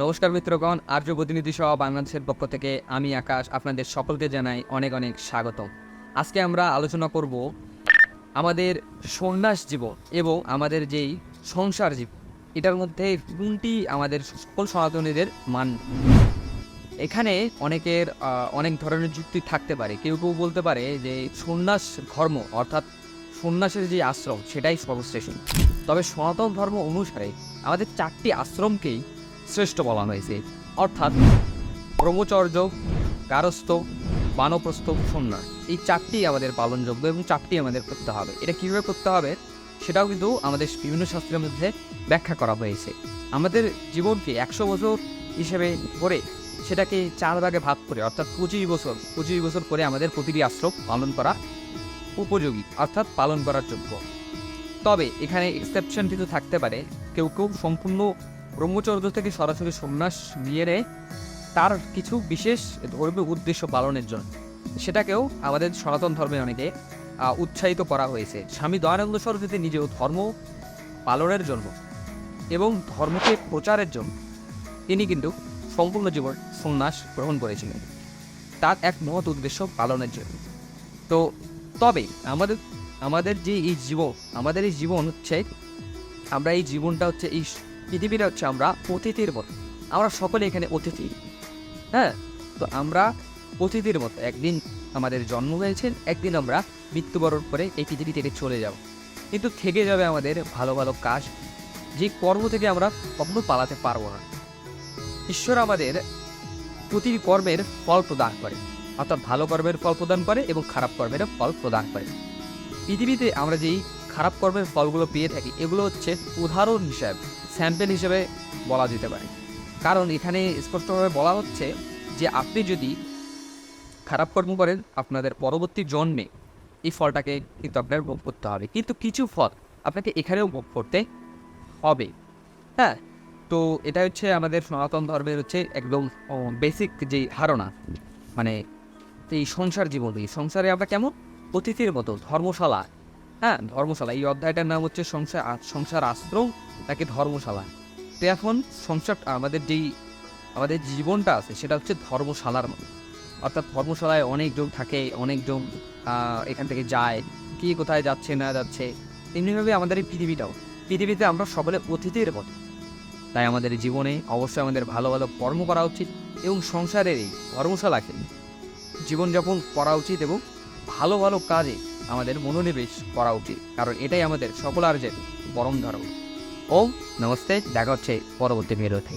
নমস্কার মিত্রগণ, আর্য প্রতিনিধি সহ বাংলাদেশের পক্ষ থেকে আমি আকাশ আপনাদের সকলকে জানাই অনেক অনেক স্বাগতম। আজকে আমরা আলোচনা করব আমাদের সন্ন্যাস জীবন এবং আমাদের যেই সংসার জীবন, এটার মধ্যে কোনটি আমাদের সকল সনাতনীদের মান এখানে অনেকের অনেক ধরনের যুক্তি থাকতে পারে। কেউ কেউ বলতে পারে যে সন্ন্যাস ধর্ম অর্থাৎ সন্ন্যাসের যে আশ্রম, সেটাই সর্বশ্রেষ্ঠ। তবে সনাতন ধর্ম অনুসারে আমাদের চারটি আশ্রমকেই শ্রেষ্ঠ বলা হয়েছে অর্থাৎ ব্রহ্মচর্য, গারস্থ, বানপ্রস্থ সন্ন্যাস এই চারটি আমাদের পালনযোগ্য এবং চারটি আমাদের করতে হবে। এটা কীভাবে করতে হবে? সেটাও কিন্তু আমাদের বিভিন্ন শাস্ত্রের মধ্যে ব্যাখ্যা করা হয়েছে। আমাদের জীবনকে একশো বছর হিসেবে করে সেটাকে চার ভাগে ভাগ করে, অর্থাৎ পঁচিশ বছর পঁচিশ বছর করে আমাদের প্রতিটি আশ্রম পালন করা উপযোগী, অর্থাৎ পালন করার যোগ্য। তবে এখানে এক্সেপশন কিন্তু থাকতে পারে। কেউ কেউ সম্পূর্ণ ব্রহ্মচর্য থেকে সরাসরি সন্ন্যাস নিয়ে নেয়। তার কিছু বিশেষ ধর্মীয় উদ্দেশ্য পালনের জন্য। সেটাকেও আমাদের সনাতন ধর্মে অনেকে উৎসাহিত করা হয়েছে। স্বামী দয়ানন্দ সরস্বতী নিজেও ধর্ম পালনের জন্য এবং ধর্মকে প্রচারের জন্য তিনি কিন্তু সম্পূর্ণ জীবন সন্ন্যাস গ্রহণ করেছিলেন। তার এক মহৎ উদ্দেশ্য পালনের জন্য। তো তবে আমাদের আমাদের যে এই জীবন আমাদের এই জীবন হচ্ছে, আমরা এই জীবনটা হচ্ছে এই পৃথিবীটা হচ্ছে আমরা অতিথির মতো। আমরা সকলে এখানে অতিথি। হ্যাঁ? তো আমরা অতিথির মতো। একদিন আমাদের জন্ম হয়েছে, একদিন আমরা মৃত্যুবরণ করে এই পৃথিবী থেকে চলে যাব। কিন্তু থেকে যাবে আমাদের ভালো ভালো কাজ। যে কর্ম থেকে আমরা কখনো পালাতে পারব না। ঈশ্বর আমাদের প্রতিটি কর্মের ফল প্রদান করে। অর্থাৎ ভালো কর্মের ফল প্রদান করে এবং খারাপ কর্মের ফল প্রদান করে। পৃথিবীতে আমরা যেই খারাপ কর্মের ফলগুলো পেয়ে থাকি, এগুলো হচ্ছে উদাহরণ হিসাবে স্যাম্পেল হিসেবে বলা যেতে পারে। কারণ এখানে স্পষ্টভাবে বলা হচ্ছে যে আপনি যদি খারাপ কর্ম করেন, আপনাদের পরবর্তী জন্মে এই ফলটাকে কিন্তু আপনার ভোগ করতে হবে। কিন্তু কিছু ফল আপনাকে এখানেও ভোগ করতে হবে। হ্যাঁ তো এটা হচ্ছে আমাদের সনাতন ধর্মের হচ্ছে একদম বেসিক যে ধারণা। মানে এই সংসার জীবন, এই সংসারে আমরা কেমন? অতিথির মতো, ধর্মশালা হ্যাঁ ধর্মশালা। এই অধ্যায়টার নাম হচ্ছে সংসার সংসার আশ্রম নাকি ধর্মশালা। তো এখন সংসার, আমাদের যেই, আমাদের জীবনটা আছে, সেটা হচ্ছে ধর্মশালার মতো। অর্থাৎ ধর্মশালায় অনেকজন থাকে অনেকজন এখান থেকে যায়, কি কোথায় যাচ্ছে, না যাচ্ছে। তেমনিভাবে আমাদের এই পৃথিবীটাও। পৃথিবীতে আমরা সকলে অতিথির মতো। তাই আমাদের জীবনে অবশ্যই আমাদের ভালো ভালো কর্ম করা উচিত এবং সংসারের এই ধর্মশালাকে জীবনযাপন করা উচিত এবং ভালো ভালো কাজে আমাদের মনোনিবেশ করা উচিত। কারণ এটাই আমাদের সকল আর্যের পরম ধর্ম। ও নমস্তে, দেখা হচ্ছে পরবর্তী ভিডিওতে।